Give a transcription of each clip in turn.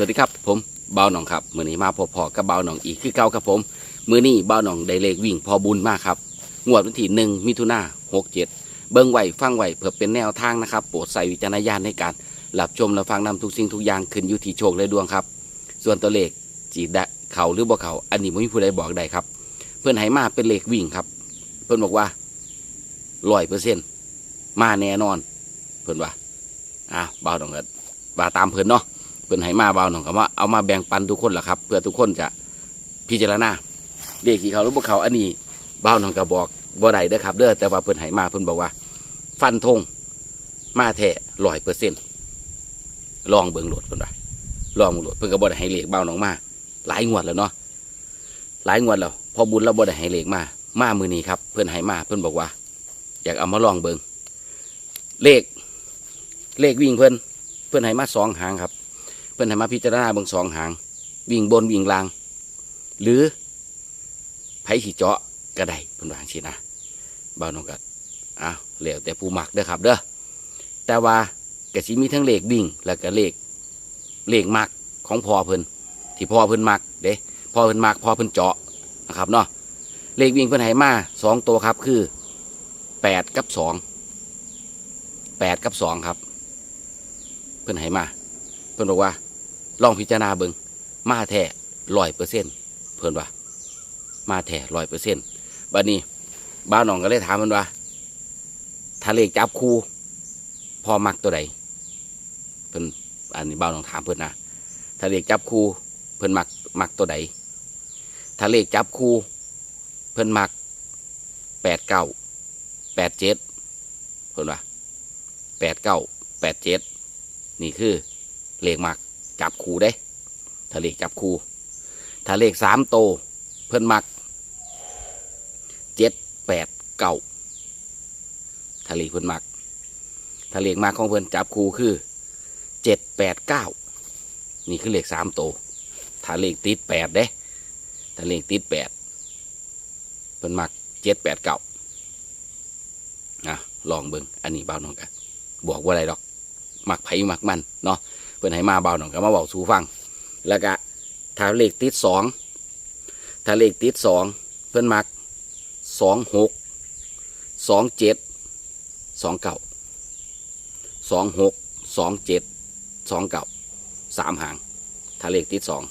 วัสดีครับผมเบาหนองครับมือนี้มาพอพอกับเบาหนองอีกคือเก่าครับผมมือนี้เบาหนองได้เลขวิ่งพอบุญมากครับงวดวันที่หนึ่งมิถุนาหกเจ็ดเบิ้งไหวฟังไหวเพื่อเป็นแนวทางนะครับโปรดใส่วิจารณญาณในการรับชมและฟังนำทุกสิ่งทุกอย่างขึ้นอยู่ที่โชคและดวงครับ ส่วนตัวเลขจีด้เขาหรือบ่เขาอันนี้ไม่มีผู้ใดบอกได้ครับ เพื่อนให้มาเป็นเลขวิ่งครับ เพื่อนบอกว่าร้อยเปอร์เซ็นต์มาแน่นอน เพื่อนว่าอะเบาหนองก็ว่าตามเพื่อนเนาะ เพื่อนให้มาเบาหน่อยก็ว่าเอามาแบ่งปันทุกคนแหละครับ เพื่อทุกคนจะพิจารณาเด็กที่เขาหรือพวกเขาอันนี้เบาหน่อยก็บอกบ่ได้เด้อครับเด้อแต่ว่าเพื่อนให้มาเพื่อนบอกว่า ฟันธงมาแท้ร้อยเปอร์เซ็นต์ลองเบิ่งโหลดเพื่อนว่าลองเบิ่งโหลดเพื่อนก็บ่ได้ให้เลขเบาหน่องมา หลายงวดแล้วเนาะหลายงวดแล้วพอบุญเราบ่ได้ให้เลขมามามือนี้ครับ เพื่อนให้มาเพื่อนบอกว่า อยากเอามาลองเบิ่งเลขเลขวิ่งเพื่อนเพื่อนให้มาสองหางครับ เพิ่นให้มาพิจารณาเบิ่งสองหาง วิ่งบนวิ่งล่าง หรือไผสิเจาะก็ได้เพิ่นวางซี่นะบ่าวน้องก็อ้าวแล้วแต่ผู้มักเด้อครับเด้อแต่ว่าก็สิมีทั้งเลขวิ่ง แล้วก็เลขเลขมักของพ่อเพิ่นที่พ่อเพิ่นมักเด้พ่อเพิ่นมักพ่อเพิ่นเจาะนะครับเนาะเลขวิ่งเพิ่นให้มาสองตัวครับคือแปดกับสองแปดกับสองครับ เพิ่นให้มา เพิ่นบอกว่า ลองพิจารณาเบิงมาแท้ร้อยเปอร์เซ็นต์เพิ่นว่า มาแท้ร้อยเปอร์เซ็นต์บัดนี้บ้าวหนองก็เลยถามมันว่าถ้าเลจับคู่พอมักตัวใดเพิ่นอันนี้บ้าวหนองถามเพิ่นนะถ้าเลจับคู่เพิ่นมักมักตัวใดถ้าเลจับคู่เพิ่นมักแปดเก้าแปดเจ็ดเพิ่นว่าแปดเก้าแปดเจ็ดนี่คือเลขมัก จับคู่เด้ถ้าเลขจับคู่ถ้าเลขสามโต เพิ่นมักเจ็ดแปดเก้าถ้าเลขเพิ่นมักถ้าเลขมักของเพิ่นจับคู่คือเจ็ดแปดเก้านี่คือเลขสามโตถ้าเลขติดแปดเด้ถ้าเลขติดแปดเพิ่นมักเจ็ดแปดเก้าอะลองเบิ่งอันนี้เบาหน่อยกันบอกว่าอะไรดอก มักไผ่มักมันเนาะ เพื่อนให้มาเบาหน่อยก็มาบอกสู่ฟัง แล้วก็ถ้าเลขติดสองถ้าเลขติดสองเพื่อนมักสองหกสองเจ็ดสองเก่าสองหกสองเจ็ดสองเก่าสามหางถ้าเลขติดสอง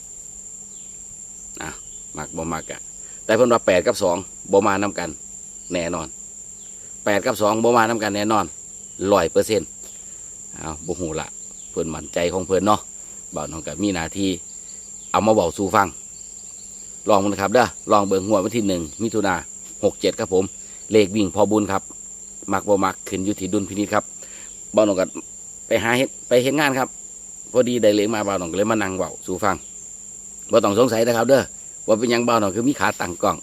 อะมักบ่มักอะแต่เพื่อนว่าแปดกับสองบ่มานำกัน แน่นอนแปดกับสองบ่มานำกันแน่นอนร้อยเปอร์เซ็นต์เอาวบ่หูละ พื่อนมั่นใจของเพื่อนเนาะบ่าวน้องกับมีหนาทีเอามาบอกสู่ฟัง ลองมันะครับเด้อลองเบิ่งหัววันที่หนึ่งมิถุนาหกเจ็ดครับผม เลขวิ่งพอบุญครับ มักบ่มักขึ้นอยู่ที่ดุลพินิจครับบ่าวน้องกับไปหาเฮ็ดไปเห็นงานครับ พอดีได้เลขมาบ่าวน้องเลยมานั่งเบาสู่ฟังบ่ต้องสงสัยนะครับ เด้อว่าเป็นยังบ่าวน้องคือมีขาตั้งกล้อง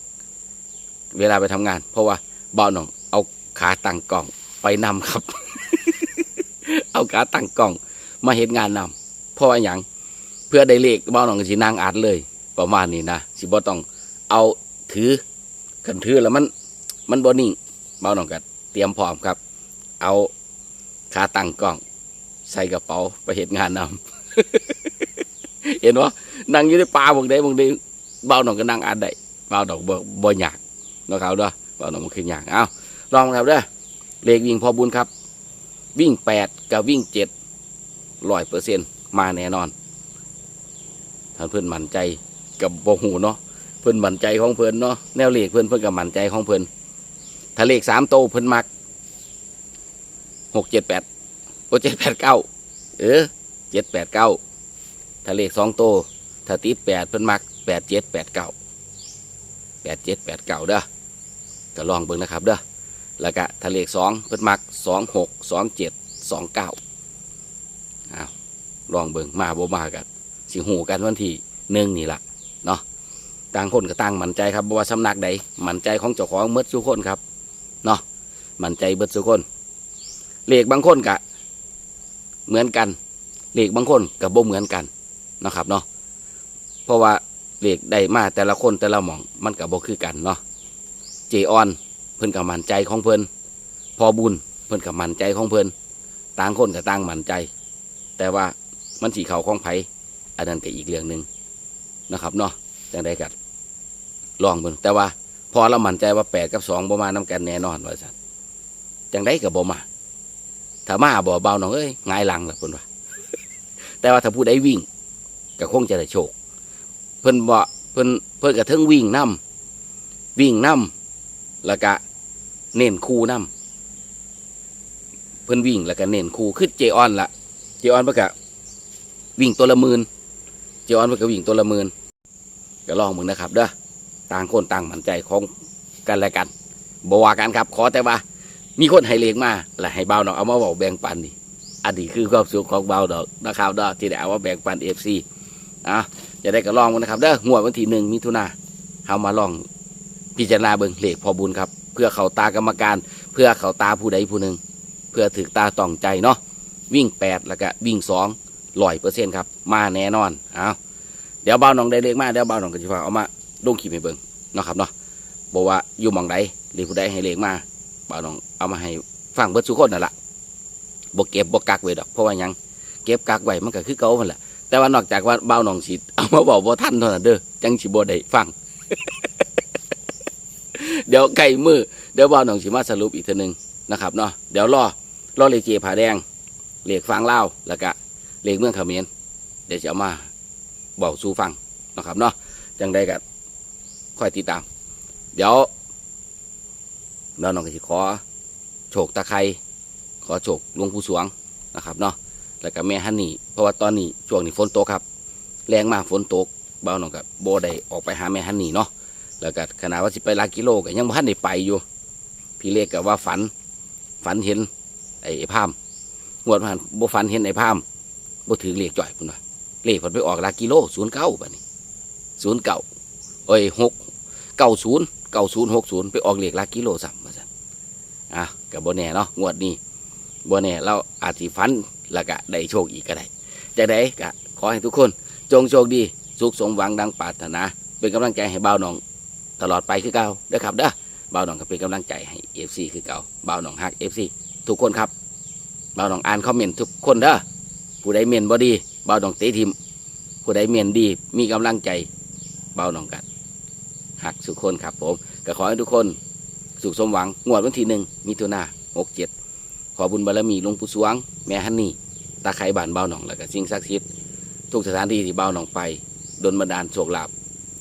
เวลาไปทำงาน เพราะว่าบ่าวน้องเอาขาตั้งกล้องไปนำครับ เอาขาตั้งกล้อง มาเห็นงานนำเพราะว่าอย่างเพื่อได้เลขบ้านของสินางอาดเลย ประมาณนี้นะสิบ่ต้องเอาถือกันถือแล้วมัน มันบ่นิ่งบ้านของก็เตรียมพร้อมครับ เอาขาตั้งกล้อง ใส่กระเป๋าไปเห็นงานนำเห็นว่านั่งอยู่ในป่าบางใดบางใดบ้านของก็นั่งอาดได้บ้านของบ่บ่อยากนะครับเด้อบ้านของมันคือยากเอาลองครับเด้อเลขวิ่งพอบุญครับ วิ่งแปดกับวิ่งเจ็ด ร้อยเปอร์เซ็นมาแน่นอนท่านเพื่อนมั่นใจกับโบหูเนาะเพื่อนมั่นใจของเพื่อนเนาะแนวเลขเพื่อนเพื่อนกับมั่นใจของเพื่อนถ้าเลขสามโตเพื่อนมักหกเจ็ดแปดโอเจ็ดแปดเก้าเออเจ็ดแปดเก้าถ้าเลขสองโตถ้าติดแปดเพื่อนมักแปดเจ็ดแปดเก้าแปดเจ็ดแปดเก้าเด้อก็ลองเบิ่งนะครับเด้อแล้วก็ถ้าเลขสองเพื่อนมักสองหกสองเจ็ดสองเก้า ลองเบิ่งมาบ่มากันสิหูกันวันที่หนึ่งนี่ละเนาะต่างคนก็ต่างมั่นใจครับว่าสำนักใดมั่นใจของเจ้าของเมื่อสุคนครับเนาะมั่นใจเบิดสุคนเลขบางคนกะ เหมือนกันเลขบางคนกับบ่เหมือนกันนะครับเนาะเพราะว่าเลขได้มาแต่ละคนแต่ละหมองมันกับบ่คือกันเนาะเจออนเพิ่นกับมั่นใจของเพิ่นพอบุญเพิ่นกับมั่นใจของเพิ่นต่างคนกับต่างมั่นใจ แต่ว่า มันสีเขาของไผอันนั้นก็อีกเรื่องหนึ่งนะครับเนาะจังได้กัดลองเบิ่งแต่ว่า พอเรามั่นใจว่าแปดกับสองบ่มานํกันแน่นอนว่าสันจังได้กับบ่มาถ้ามาบ่เบาหนองเอ้ยงายหลังล่ะเพิ่นว่า แต่ว่าถ้าผู้ใดวิ่งก็คงจะได้โชค เพิ่นบ่เพิ่นเพิ่นกระเทิงวิ่งนํวิ่งนํแล้วก็เน้นคู่นํเพิ่นวิ่งแล้วก็เน้นคู่คือเจออนละเจออนเพิ่นก็ วิ่งตัวละหมื่นเจออนเพิ่นก็วิ่งตัวละหมื่นก็ลองมึงนะครับเด้อต่างคนต่างมั่นใจของกันและกันบวากันครับ ขอแต่ว่า มีคนให้เลขมาและให้เบาดอกเอามาบอกแบ่งปันนี่อันนี้คือความสุขของเบาดอกนะครับเด้อที่ได้เอามาแบ่งปันเอฟซีอะจะได้ก็ลองกันนะครับเด้องววันที่หนึ่งมิถุนาเอามาลองพิจารณาเบิ่งเลขพอบุญครับ เพื่อเขาตากรรมการ เพื่อเขาตาผู้ใดผู้หนึ่งเพื่อถือตาต้องใจเนาะวิ่งแปดแล้วก็วิ่งสอง ร้อยเปอร์เซ็นต์ครับมาแน่นอนเอาเดี๋ยวเบ้าหนองได้เลขมาเดี๋ยวเบ้าหนองก็จะพาเอามาลงคลิปให้เบิ่งเนาะครับเนาะบอกว่าอยู่หมองใดหรือผู้ใดให้เลขมาเบ่าน้องเอามาให้ฟังเบิดสุคนนั่นแหละบ่เก็บบ่กักไว้ดอกเพราะว่ายังเก็บกักไว้มันก็คือเก่ามันแหละแต่ว่านอกจากว่าเบ่าน้องสิเอามาบอกบ่ทันเท่านั้นเด้อจังสิบ่ได้ฟังเดี๋ยวใกล้มือเดี๋ยวบ่าวน้องสิมาสรุปอีกทีหนึ่งนะครับเนาะเดี๋ยวรอรอเลขเจผาแดงเลขฟังเล่าแล้วก็ เลขเมืองเขมรเดี๋ยวจะเอามาบอกสู่ฟังนะครับเนาะจังได้ก็ค่อยติดตาม เดี๋ยวแล้วน้องก็สิขอโชคตะไคร้ขอโชคลวงปู่สวงนะครับเนาะแล้วก็แม่ฮันนี่เพราะว่าตอนนี้ช่วงนี้ฝนตกครับ แรงมากฝนตกเบาหน่องกับโบได้ออกไปหาแม่ฮันนี่เนาะแล้วก็ขนาดว่าสิไปลากิโลก็ยังบ่ทันได้ไปอยู่ พี่เล็กก็ว่าฝันฝันเห็นไอ้ไอ้พามงวดผ่านบ่ฝันเห็นไอ้พาม บ่ถือเลขจ่อยพุ่นว่าเลขผลไปออกหลากิโลศูนย์เก้าบัดนี้ศูนย์เก้าเอ้ยหกเก้าศูนย์เก้าศูนย์หกศูนย์ไปออกเลขหลากิโลซ้ำว่าซั่นอะกับโบแน่เนาะงวดนี้โบแน่เราอาจสิฟันแล้วก็ได้โชคอีกก็ได้จะได้ก็ขอให้ทุกคน จงโชคดี สุขสมหวังดังปรารถนา เป็นกำลังใจให้บ่าวหนอง ตลอดไปคือเก่าเด้อครับเด้อบ่าวหนองก็เป็นกำลังใจให้เอฟซีคือเก่าบ่าวหนองฮักเอฟซีทุกคนครับบ่าวหนองอ่านคอมเมนต์ทุกคนเด้อ ผู้ใดเมียนบ่ดีเบาหนองเตะทิมผู้ใดเมียนดี มีกำลังใจเบาหนองกันหักสุกคนครับผมก็ขอให้ทุกคนสุขสมหวังงวดวันที่หนึ่งมิถุนาหกเจ็ดขอบุญบารมีหลวงปู่สวง แม่ฮันนี่ตาไคร้บานเบาหนองแล้วก็สิ่งศักดิ์สิทธิ์ทุกสถานที่ที่เบาหนองไปดนบันดาลโชคลาภ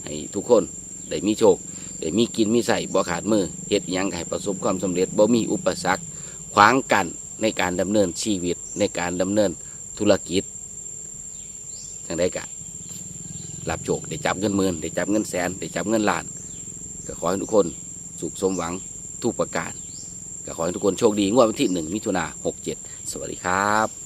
ให้ทุกคนได้มีโชคได้มีกินมีใส่บ่ขาดมือเฮ็ดยังให้ประสบความสำเร็จบ่มีอุปสรรคขวางกันในการดำเนินชีวิตในการดำเนิน ธุรกิจจังได้กะหลับโจกได้จับเงินหมื่นได้จับเงินแสนได้จับเงินล้าน ก็ขอให้ทุกคนสุขสมหวังทุกประการ ก็ขอให้ทุกคนโชคดีงวดวันที่หนึ่งมิถุนาหกเจ็ดสวัสดีครับ